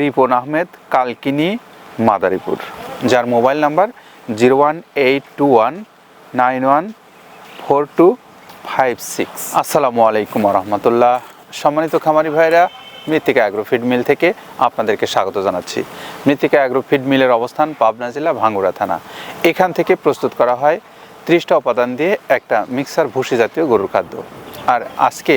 রিপন আহমেদ, কালকিনি, মাদারীপুর। যার mobile number zero one eight two one nine one four two five six. আসসালামু আলাইকুম রহমতুল্লাহ সম্মানিত খামারি ভাইরা মৃত্তিকা অ্যাগ্রো ফিড মিল থেকে আপনাদেরকে স্বাগত জানাচ্ছি। মৃত্তিকা অ্যাগ্রো ফিড মিলের অবস্থান পাবনা জেলা ভাঙ্গুড়া থানা। এখান থেকে প্রস্তুত করা হয় ত্রিশটা উপাদান দিয়ে একটা মিক্সার ভুসি জাতীয় গরুর খাদ্য। আর আজকে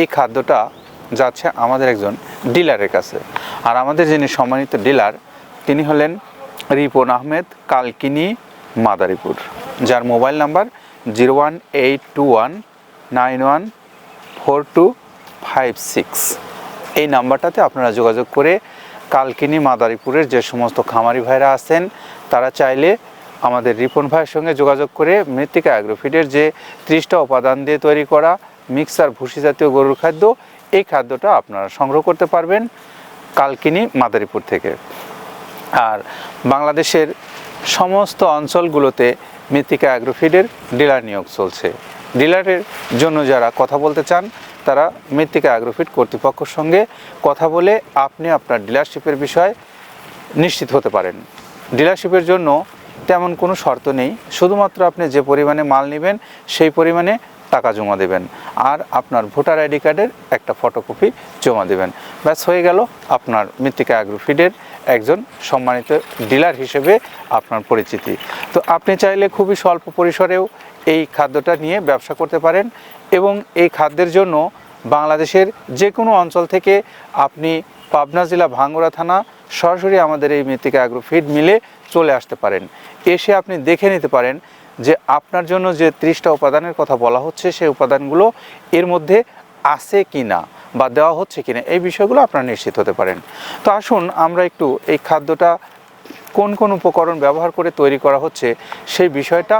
এই খাদ্যটা যাচ্ছে আমাদের একজন ডিলারের কাছে। আর আমাদের যিনি সম্মানিত ডিলার, তিনি হলেন রিপন আহমেদ কালকিনি, মাদারীপুর। যার mobile number zero one eight two one nine one four two five six. এই নাম্বারটাতে আপনারা যোগাযোগ করে কালকিনি, মাদারীপুরের যে সমস্ত খামারি ভাইরা আছেন, তারা চাইলে আমাদের রিপন ভাইয়ের সঙ্গে যোগাযোগ করে মৃত্তিকা অ্যাগ্রোফিডের যে ত্রিশটা উপাদান দিয়ে তৈরি করা মিক্সার, ভুসি জাতীয় গরুর খাদ্য এই খাদ্যটা আপনারা সংগ্রহ করতে পারবেন কালকিনি, মাদারীপুর থেকে। আর বাংলাদেশের সমস্ত অঞ্চলগুলোতে মৃত্তিকা অ্যাগ্রোফিডের ডিলার নিয়োগ চলছে। ডিলারের জন্য যারা কথা বলতে চান, তারা মৃত্তিকা অ্যাগ্রোফিড কর্তৃপক্ষের সঙ্গে কথা বলে আপনি আপনার ডিলারশিপের বিষয় নিশ্চিত হতে পারেন। ডিলারশিপের জন্য তেমন কোনো শর্ত নেই। শুধুমাত্র আপনি যে পরিমাণে মাল নেবেন, সেই পরিমাণে টাকা জমা দেবেন আর আপনার ভোটার আইডি কার্ডের একটা ফটোকপি জমা দেবেন। ব্যাস, হয়ে গেল আপনার মৃত্তিকা অ্যাগ্রোফিডের একজন সম্মানিত ডিলার হিসেবে আপনার পরিচিতি। তো আপনি চাইলে খুবই স্বল্প পরিসরেও এই খাদ্যটা নিয়ে ব্যবসা করতে পারেন এবং এই খাদ্যের জন্য বাংলাদেশের যে কোনো অঞ্চল থেকে আপনি পাবনা জেলা ভাঙ্গুড়া থানা সরাসরি আমাদের এই মৃত্তিকা অ্যাগ্রো ফিড মিলে চলে আসতে পারেন। এসে আপনি দেখে নিতে পারেন যে আপনার জন্য যে ত্রিশটা উপাদানের কথা বলা হচ্ছে, সেই উপাদানগুলো এর মধ্যে আছে কি না বা দেওয়া হচ্ছে কি না এই বিষয়গুলো আপনারা নিশ্চিত হতে পারেন। তো আসুন আমরা একটু এই খাদ্যটা কোন কোন উপকরণ ব্যবহার করে তৈরি করা হচ্ছে, সেই বিষয়টা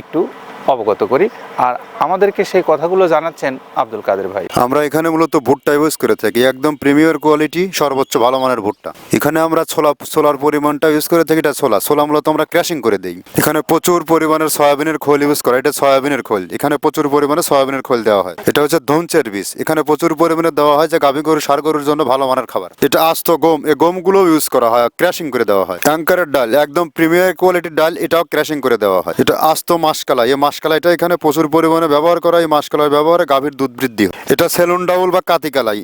একটু অবগত করি। আর আমাদেরকে সেই কথাগুলো জানাচ্ছেন আব্দুল কাদের ভাই। আমরা এখানে মূলত ভুট্টা ইউজ করে থাকি। একদম প্রিমিয়ার কোয়ালিটি সর্বোচ্চ ভালো মানের ভুট্টা। এখানে আমরা ছোলা, ছোলার পরিমাণটা ইউজ করে থাকি। এটা ছোলা। ছোলা মূলত আমরা ক্র্যাশিং করে দিই। এখানে প্রচুর পরিমাণের সয়াবিনের খোল ইউজ করা এটা সয়াবিনের খোল। এখানে প্রচুর পরিমাণে সয়াবিনের খোল দেওয়া হয়। এটা হচ্ছে ধনচের বীজ। এখানে প্রচুর পরিমাণে দেওয়া হয় যে গাভী গরু সার গরুর জন্য ভালো মানের খাবার। এটা আস্ত গম। এই গমগুলো ইউজ করা হয়। ক্র্যাশিং করে দেওয়া হয়। অ্যাঙ্কারের ডাল। একদম প্রিমিয়ার কোয়ালিটির ডাল। এটাও ক্র্যাশিং করে দেওয়া হয়। এটা আস্ত মাসকালা এই মাসকালাইটা এখানে প্রচুর পরিমাণে ব্যবহার করা এই মাসকালার ব্যবহারে গাভীর দুধ বৃদ্ধি হয়। এটা সেলুন ডাউল বা কাতিকালাই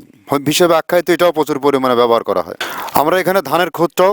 হিসেবে আখ্যায়িত, এটাও প্রচুর পরিমাণে ব্যবহার করা হয়। আমরা এখানে ধানের খোঁজটাও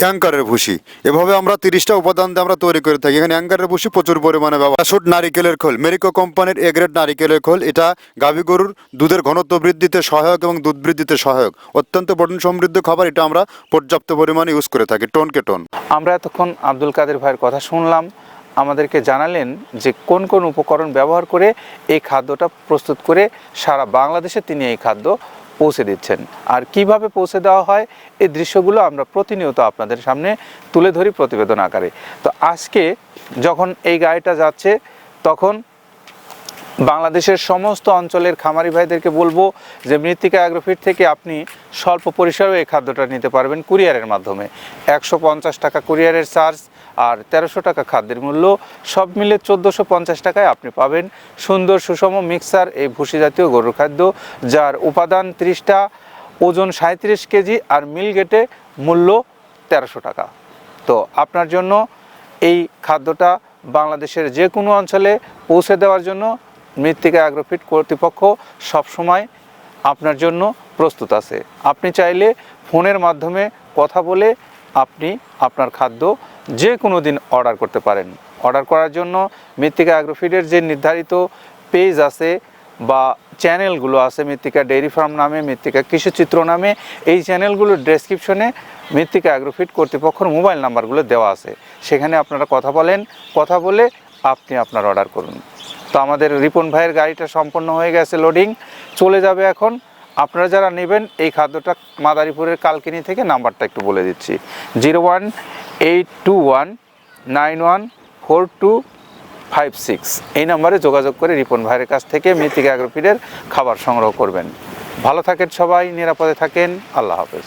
অ্যাঙ্কারের ভুসি এভাবে আমরা তিরিশটা উপাদান দিয়ে আমরা তৈরি করে থাকি। এখানে অ্যাঙ্কারের ভুসি প্রচুর পরিমাণে ব্যবহার। শুট নারিকেলের খোল। মেরিকো কোম্পানির এ গ্রেড নারিকেলের খোল। এটা গাভী গরুর দুধের ঘনত্ব বৃদ্ধিতে সহায়ক এবং দুধ বৃদ্ধিতে সহায়ক। অত্যন্ত প্রোটিন সমৃদ্ধ খাবার। এটা আমরা পর্যাপ্ত পরিমাণে ইউজ করে থাকি টোনকে টোন। আমরা এতক্ষণ আব্দুল কাদের ভাইয়ের কথা শুনলাম। আমাদেরকে জানালেন যে কোন কোন উপকরণ ব্যবহার করে এই খাদ্যটা প্রস্তুত করে সারা বাংলাদেশে তিনি এই খাদ্য পৌঁছে দিচ্ছেন। আর কীভাবে পৌঁছে দেওয়া হয়, এই দৃশ্যগুলো আমরা প্রতিনিয়ত আপনাদের সামনে তুলে ধরি প্রতিবেদন আকারে। তো আজকে যখন এই গাড়িটা যাচ্ছে, তখন বাংলাদেশের সমস্ত অঞ্চলের খামারি ভাইদেরকে বলব যে মৃত্তিকা অ্যাগ্রোফিট থেকে আপনি স্বল্প পরিসরেও এই খাদ্যটা নিতে পারবেন কুরিয়ারের মাধ্যমে। একশো পঞ্চাশ টাকা কুরিয়ারের চার্জ আর তেরোশো টাকা খাদ্যের মূল্য, সব মিলে চোদ্দোশো পঞ্চাশ টাকায় আপনি পাবেন সুন্দর সুষম মিক্সার এই ভুসি জাতীয় গরুর খাদ্য, যার উপাদান ত্রিশটা, ওজন সাঁত্রিশ কেজি আর মিল গেটে মূল্য তেরোশো টাকা। তো আপনার জন্য এই খাদ্যটা বাংলাদেশের যে কোনো অঞ্চলে পৌঁছে দেওয়ার জন্য মৃত্তিকা অ্যাগ্রোফিট কর্তৃপক্ষ সবসময় আপনার জন্য প্রস্তুত আছে। আপনি চাইলে ফোনের মাধ্যমে কথা বলে আপনি আপনার খাদ্য যে কোনো দিন অর্ডার করতে পারেন। অর্ডার করার জন্য মৃত্তিকা অ্যাগ্রোফিডের যে নির্ধারিত পেজ আছে বা চ্যানেলগুলো আছে, মৃত্তিকা ডেইরি ফার্ম নামে, মৃত্তিকা কৃষিচিত্র নামে, এই চ্যানেলগুলোর ডেসক্রিপশনে মৃত্তিকা অ্যাগ্রোফিট কর্তৃপক্ষের মোবাইল নাম্বারগুলো দেওয়া আছে। সেখানে আপনারা কথা বলেন, কথা বলে আপনি আপনার অর্ডার করুন। তো আমাদের রিপন ভাইয়ের গাড়িটা সম্পন্ন হয়ে গেছে লোডিং চলে যাবে এখন আপনারা যারা নেবেন এই খাদ্যটা মাদারীপুরের কালকিনি থেকে নাম্বারটা একটু বলে দিচ্ছি। Zero one eight two one nine one four two five six. এই নাম্বারে যোগাযোগ করে রিপন ভাইয়ের কাছ থেকে মৃত্তিকা অ্যাগ্রোফিডের খাবার সংগ্রহ করবেন। ভালো থাকেন সবাই, নিরাপদে থাকেন। আল্লাহ হাফেজ।